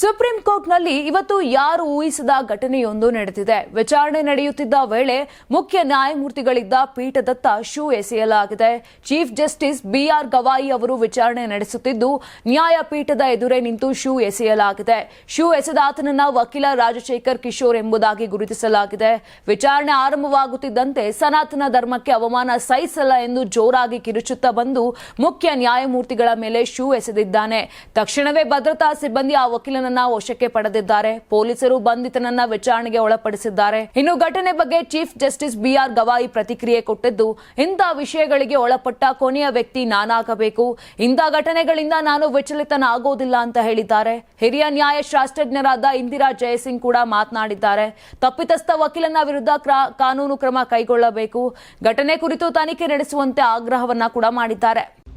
Supreme ಕೋರ್ಟ್ನಲ್ಲಿ ಇವತ್ತು ಯಾರು ಊಹಿಸದ ಘಟನೆಯೊಂದು ನಡೆದಿದೆ. ವಿಚಾರಣೆ ನಡೆಯುತ್ತಿದ್ದ ವೇಳೆ ಮುಖ್ಯ ನ್ಯಾಯಮೂರ್ತಿಗಳಿದ್ದ ಪೀಠದತ್ತ shoe ಎಸೆಯಲಾಗಿದೆ. Chief justice B R Gavai ಅವರು ವಿಚಾರಣೆ ನಡೆಸುತ್ತಿದ್ದು, ನ್ಯಾಯಪೀಠದ ಎದುರೇ ನಿಂತು ಶೂ ಎಸೆಯಲಾಗಿದೆ. ಶೂ ಎಸೆದಾತನನ್ನ ವಕೀಲ ರಾಜಶೇಖರ್ ಕಿಶೋರ್ ಎಂಬುದಾಗಿ ಗುರುತಿಸಲಾಗಿದೆ. ವಿಚಾರಣೆ ಆರಂಭವಾಗುತ್ತಿದ್ದಂತೆ ಸನಾತನ ಧರ್ಮಕ್ಕೆ ಅವಮಾನ ಸಹಿಸಲ್ಲ ಎಂದು ಜೋರಾಗಿ ಕಿರುಚುತ್ತಾ ಬಂದು ಮುಖ್ಯ ನ್ಯಾಯಮೂರ್ತಿಗಳ ಮೇಲೆ ಶೂ ಎಸೆದಿದ್ದಾನೆ. ತಕ್ಷಣವೇ ಭದ್ರತಾ ಸಿಬ್ಬಂದಿ ಆ ವಕೀಲನನ್ನ ವಶಕ್ಕೆ ಪಡೆದಿದ್ದಾರೆ. ಪೊಲೀಸರು ಬಂಧಿತನನ್ನ ವಿಚಾರಣೆಗೆ ಒಳಪಡಿಸಿದ್ದಾರೆ. ಇನ್ನು ಘಟನೆ ಬಗ್ಗೆ ಚೀಫ್ ಜಸ್ಟಿಸ್ ಬಿಆರ್ ಗವಾಯಿ ಪ್ರತಿಕ್ರಿಯೆ ಕೊಟ್ಟಿದ್ದು, ಇಂಥ ವಿಷಯಗಳಿಗೆ ಒಳಪಟ್ಟ ಕೊನೆಯ ವ್ಯಕ್ತಿ ನಾನಾಗಬೇಕು. ಇಂಥ ಘಟನೆಗಳಿಂದ ನಾನು ವಿಚಲಿತನ ಆಗೋದಿಲ್ಲ ಅಂತ ಹೇಳಿದ್ದಾರೆ. ಹಿರಿಯ ನ್ಯಾಯಶಾಸ್ತ್ರಜ್ಞರಾದ ಇಂದಿರಾ ಜಯಸಿಂಗ್ ಕೂಡ ಮಾತನಾಡಿದ್ದಾರೆ. ತಪ್ಪಿತಸ್ಥ ವಕೀಲನ ವಿರುದ್ಧ ಕಾನೂನು ಕ್ರಮ ಕೈಗೊಳ್ಳಬೇಕು. ಘಟನೆ ಕುರಿತು ತನಿಖೆ ನಡೆಸುವಂತೆ ಆಗ್ರಹವನ್ನ ಕೂಡ ಮಾಡಿದ್ದಾರೆ.